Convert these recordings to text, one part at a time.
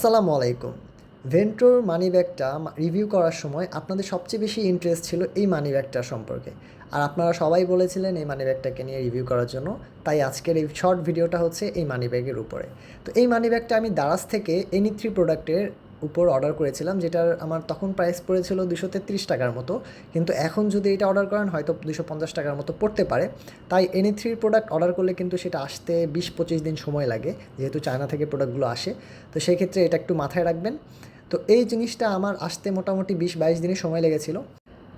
আসসালামু আলাইকুম। ভেন্টোর মানি ব্যাগটা রিভিউ করার সময় আপনাদের সবচেয়ে বেশি ইন্টারেস্ট ছিল এই মানি ব্যাগটা সম্পর্কে। আর আপনারা সবাই বলেছিলেন এই মানি ব্যাগটাকে নিয়ে রিভিউ করার জন্য, তাই আজকের এই শর্ট ভিডিওটা হচ্ছে এই মানি ব্যাগের উপরে। তো এই মানি ব্যাগটা আমি দারাজ থেকে এনি থ্রি প্রোডাক্টের উপর অর্ডার করেছিলাম, যেটার আমার তখন প্রাইস পড়েছিল দুশো তেত্রিশ টাকার মতো। কিন্তু এখন যদি এটা অর্ডার করেন, হয়তো দুশো পঞ্চাশ টাকার মতো পড়তে পারে। তাই এনি থ্রির প্রোডাক্ট অর্ডার করলে কিন্তু সেটা আসতে বিশ পঁচিশ দিন সময় লাগে, যেহেতু চায়না থেকে প্রোডাক্টগুলো আসে। তো সেই ক্ষেত্রে এটা একটু মাথায় রাখবেন। তো এই জিনিসটা আমার আসতে মোটামুটি বিশ বাইশ দিনের সময় লেগেছিল।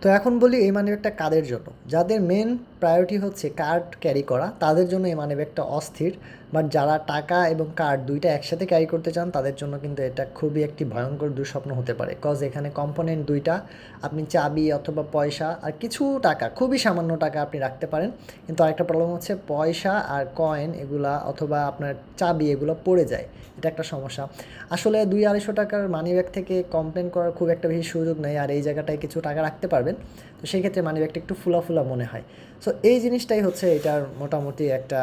তো এখন বলি এই মানিব্যাগটা কাদের জন্য? যাদের মেন প্রায়োরিটি হচ্ছে কার্ড ক্যারি করা, তাদের জন্য এই মানিব্যাগটা অস্থির। বাট যারা টাকা এবং কার্ড দুইটা একসাথে ক্যারি করতে চান, তাদের জন্য কিন্তু এটা খুবই একটি ভয়ঙ্কর দুঃস্বপ্ন হতে পারে। কজ এখানে কম্পোনেন্ট দুইটা, আপনি চাবি অথবা পয়সা আর কিছু টাকা, খুবই সামান্য টাকা আপনি রাখতে পারেন। কিন্তু আরেকটা প্রবলেম হচ্ছে পয়সা আর কয়েন এগুলা অথবা আপনার চাবি এগুলো পড়ে যায়। এটা একটা সমস্যা। আসলে দুই আড়াইশো টাকার মানিব্যাগ থেকে কমপ্লেন করার খুব একটা বেশি সুযোগ নেই। আর এই জায়গাটায় কিছু টাকা রাখতে পারবেন। তো সেই ক্ষেত্রে মানি মানিব্যাগটা একটু ফুলা ফুলা মনে হয়। সো এই জিনিসটাই হচ্ছে এটার মোটামুটি একটা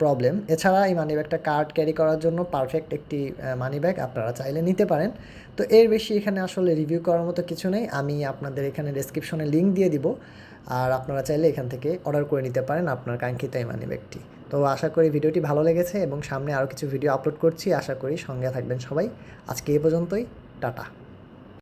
প্রবলেম এছাড়া এই মানিব্যাগটা কার্ড ক্যারি করার জন্য পারফেক্ট একটি মানিব্যাগ আপনারা চাইলে নিতে পারেন। তো এর বেশি এখানে আসলে রিভিউ করার মতো কিছু নেই। আমি আপনাদের এখানে ডেসক্রিপশনে লিঙ্ক দিয়ে দিব। আর আপনারা চাইলে এখান থেকে অর্ডার করে নিতে পারেন আপনার কাঙ্ক্ষিত এই মানিব্যাগটি তো আশা করি ভিডিওটি ভালো লেগেছে এবং সামনে আরও কিছু ভিডিও আপলোড করছি। আশা করি সঙ্গে থাকবেন সবাই। আজকে এ পর্যন্তই। টাটা।